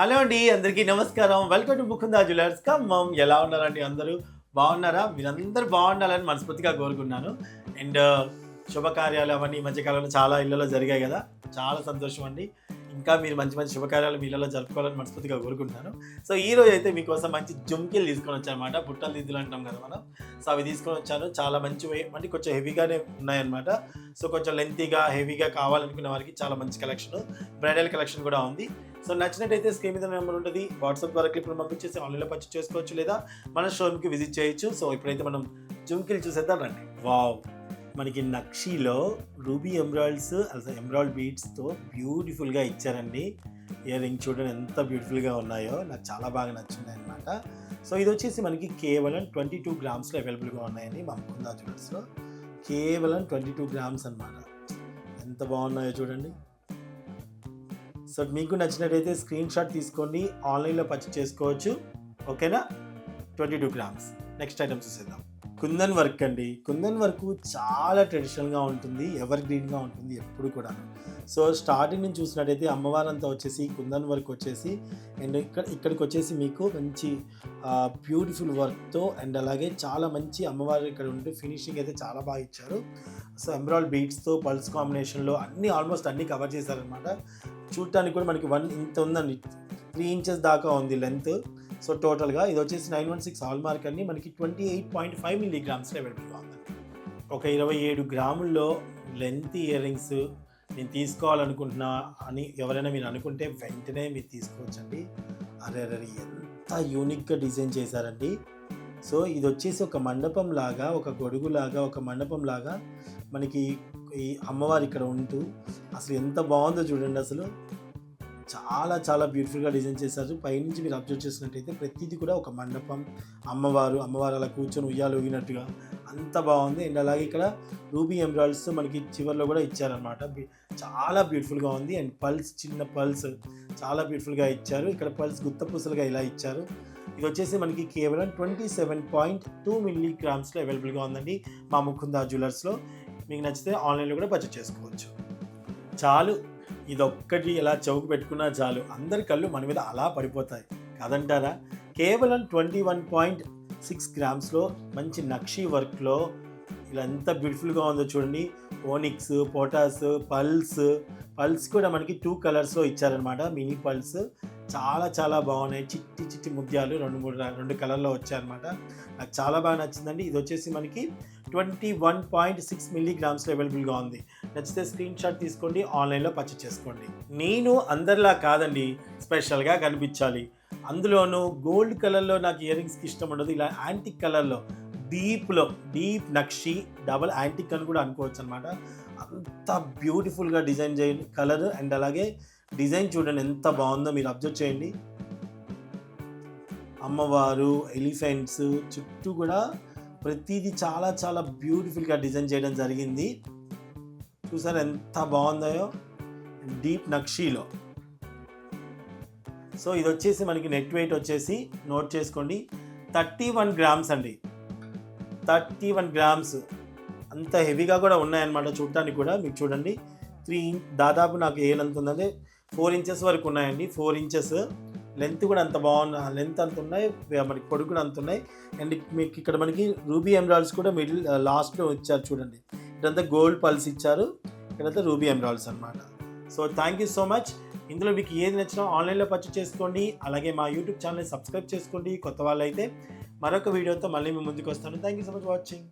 Hello అండి అందరికీ నమస్కారం. Welcome to Mukunda Jewellers. Khammam ఎలా ఉన్నారండి అందరూ? బాగున్నారా? మీరందరూ బాగుండాలని మనస్ఫూర్తిగా కోరుకున్నాను. అండ్ uh, శుభకార్యాలు అవన్నీ ఈ మధ్యకాలంలో చాలా ఇళ్ళలో జరిగాయి కదా. చాలా సంతోషం అండి. ఇంకా మీరు మంచి మంచి శుభకార్యాలు మీలలో జరుపుకోవాలని మనస్ఫూర్తిగా కోరుకుంటున్నాను. సో ఈ రోజు అయితే మీకోసం మంచి జుమ్కిలు తీసుకొని వచ్చానమాట. బుట్టలు దిద్దులు అంటాం కదా మనం. సో అవి తీసుకొని వచ్చాను. చాలా మంచి అంటే కొంచెం హెవీగానే ఉన్నాయన్నమాట. సో కొంచెం లెంతీగా హెవీగా కావాలనుకునే వారికి చాలా మంచి కలెక్షన్ బ్రైడల్ కలెక్షన్ కూడా ఉంది. సో నచ్చినట్టయితే స్క్రీన్ మీద నెంబర్ ఉంటుంది. వాట్సాప్ ద్వారా క్లిప్ పంపించేసి ఆన్లైన్లో పర్చేస్ చేసుకోవచ్చు లేదా మన షోరూమ్కి విజిట్ చేయొచ్చు. సో ఇప్పుడైతే మనం జుమ్కిలు చూసేద్దాం రండి. వావ్! మనకి నక్షీలో రూబీ ఎంబ్రాయిడ్స్ అసలు ఎంబ్రాయిడ్ బీడ్స్తో బ్యూటిఫుల్గా ఇచ్చారండి. ఇయర్ రింగ్ చూడండి ఎంత బ్యూటిఫుల్గా ఉన్నాయో. నాకు చాలా బాగా నచ్చింది అనమాట సో ఇది వచ్చేసి మనకి కేవలం ట్వంటీ టూ గ్రామ్స్లో అవైలబుల్గా ఉన్నాయండి మా ముకుందా కేవలం ట్వంటీ టూ గ్రామ్స్ అనమాట ఎంత బాగున్నాయో చూడండి. సో మీకు నచ్చినట్టయితే స్క్రీన్ షాట్ తీసుకోండి. ఆన్లైన్లో పర్చేస్ చేసుకోవచ్చు. ఓకేనా? Twenty two grams. Next item చూసేద్దాం. కుందన్ వర్క్ అండి. కుందన్ వర్క్ చాలా ట్రెడిషనల్గా ఉంటుంది ఎవర్ గ్రీన్గా ఉంటుంది ఎప్పుడు కూడా సో స్టార్టింగ్ నుంచి చూసినట్టయితే అమ్మవారంతా వచ్చేసి కుందన్ వర్క్ వచ్చేసి అండ్ ఇక్కడ ఇక్కడికి వచ్చేసి మీకు మంచి బ్యూటిఫుల్ వర్క్తో అండ్ అలాగే చాలా మంచి అమ్మవారు ఇక్కడ ఉంటే ఫినిషింగ్ అయితే చాలా బాగా ఇచ్చారు. సో ఎంబ్రాయిడ్ బీట్స్తో పల్స్ కాంబినేషన్లో అన్ని ఆల్మోస్ట్ అన్ని కవర్ చేశారనమాట చూడటానికి కూడా మనకి వన్ ఇంత ఉందండి. త్రీ ఇంచెస్ దాకా ఉంది లెంత్. సో టోటల్గా ఇది వచ్చేసి nine one six hallmark అండి. మనకి ట్వంటీ ఎయిట్ పాయింట్ ఫైవ్ మిల్లీగ్రామ్స్లో అవైలబుల్గా ఉందండి ఒక ఇరవై ఏడు గ్రాముల్లో లెంత్ ఇయర్ రింగ్స్ నేను తీసుకోవాలనుకుంటున్నా అని ఎవరైనా మీరు అనుకుంటే వెంటనే మీరు తీసుకోవచ్చండి. అరే అరే ఎంత యూనిక్గా డిజైన్ చేశారండి. సో ఇది వచ్చేసి ఒక మండపం లాగా ఒక గొడుగులాగా ఒక మండపం లాగా మనకి ఈ అమ్మవారు ఇక్కడ ఉంటూ అసలు ఎంత బాగుందో చూడండి అసలు. చాలా చాలా బ్యూటిఫుల్గా డిజైన్ చేశారు. పైనుంచి మీరు అబ్జర్వ్ చేసినట్టయితే ప్రతిదీ కూడా ఒక మండపం అమ్మవారు అమ్మవారు అలా కూర్చొని ఉయ్యాలు ఊగినట్టుగా అంత బాగుంది. అండ్ అలాగే ఇక్కడ రూబీ ఎంబ్రాయిడ్స్ మనకి చివరిలో కూడా ఇచ్చారనమాట చాలా బ్యూటిఫుల్గా ఉంది. అండ్ పల్స్ చిన్న పల్స్ చాలా బ్యూటిఫుల్గా ఇచ్చారు. ఇక్కడ పల్స్ గుత్తపూసలుగా ఇలా ఇచ్చారు. ఇది వచ్చేసి మనకి కేవలం ట్వంటీ సెవెన్ పాయింట్ టూ మిల్లీ గ్రామ్స్లో అవైలబుల్గా ఉందండి మా ముకుందా జ్యువెలర్స్లో మీకు నచ్చితే ఆన్లైన్లో కూడా పర్చేస్ చేసుకోవచ్చు. చాలు. ఇదొక్కటి ఇలా చౌకు పెట్టుకున్నా చాలు. అందరి కళ్ళు మన మీద అలా పడిపోతాయి. కాదంటారా? కేవలం ట్వంటీ వన్ పాయింట్ సిక్స్ గ్రామ్స్లో మంచి నక్షీ వర్క్లో ఇలా ఎంత బ్యూటిఫుల్గా ఉందో చూడండి. Onyx పోటాస్ pulse. పల్స్ కూడా మనకి టూ కలర్స్లో ఇచ్చారనమాట మినీ పల్స్. చాలా చాలా బాగున్నాయి. చిట్టి చిట్టి ముత్యాలు రెండు మూడు రెండు కలర్లో వచ్చాయన్నమాట. నాకు చాలా బాగా నచ్చిందండి. ఇది వచ్చేసి మనకి ట్వంటీ వన్ పాయింట్ సిక్స్ మిల్లీగ్రామ్స్లో అవైలబుల్గా ఉంది. నచ్చితే స్క్రీన్ షాట్ తీసుకోండి ఆన్లైన్లో పర్చేస్ చేసుకోండి. నేను అందరిలా కాదండి స్పెషల్గా కనిపించాలి. అందులోనూ గోల్డ్ కలర్లో నాకు ఇయర్ రింగ్స్కి ఇష్టం ఉండదు ఇలా యాంటిక్ కలర్లో డీప్లో డీప్ నక్షి డబల్ యాంటిక్ అని కూడా అనుకోవచ్చు అనమాట అంత బ్యూటిఫుల్గా డిజైన్ చేయండి కలర్ అండ్ అలాగే డిజైన్ చూడండి ఎంత బాగుందో మీరు అబ్జర్వ్ చేయండి. అమ్మవారు ఎలిఫెంట్స్ చుట్టూ కూడా ప్రతిదీ చాలా చాలా బ్యూటిఫుల్గా డిజైన్ చేయడం జరిగింది. చూసారు ఎంత బాగుందో డీప్ నక్షీలో. సో ఇది వచ్చేసి మనకి నెట్ వెయిట్ వచ్చేసి నోట్ చేసుకోండి. థర్టీ వన్ గ్రామ్స్ అండి. Thirty one grams. అంత హెవీగా కూడా ఉన్నాయన్నమాట చూడటానికి కూడా. మీకు చూడండి. త్రీ దాదాపు నాకు ఏ ఉందంటే ఫోర్ ఇంచెస్ వరకు ఉన్నాయండి. Four inches. లెంత్ కూడా అంత బాగున్న లెంత్ అంత ఉన్నాయి. మనకి పొడుగు కూడా అంత ఉన్నాయి. అండ్ మీకు ఇక్కడ మనకి రూబీ ఎమరాల్డ్స్ కూడా మిడిల్ లాస్ట్లో ఇచ్చారు చూడండి. ఇక్కడంతా గోల్డ్ పల్స్ ఇచ్చారు. ఇక్కడంతా రూబీ ఎమరాల్డ్స్ అనమాట so thank you so much ఇందులో మీకు ఏది నచ్చినా ఆన్లైన్లో పర్చేస్ చేసుకోండి. అలాగే మా యూట్యూబ్ ఛానల్ని సబ్స్క్రైబ్ చేసుకోండి. కొత్త వాళ్ళైతే మరొక వీడియోతో మళ్ళీ మీ ముందుకు వస్తాను. Thank you so much watching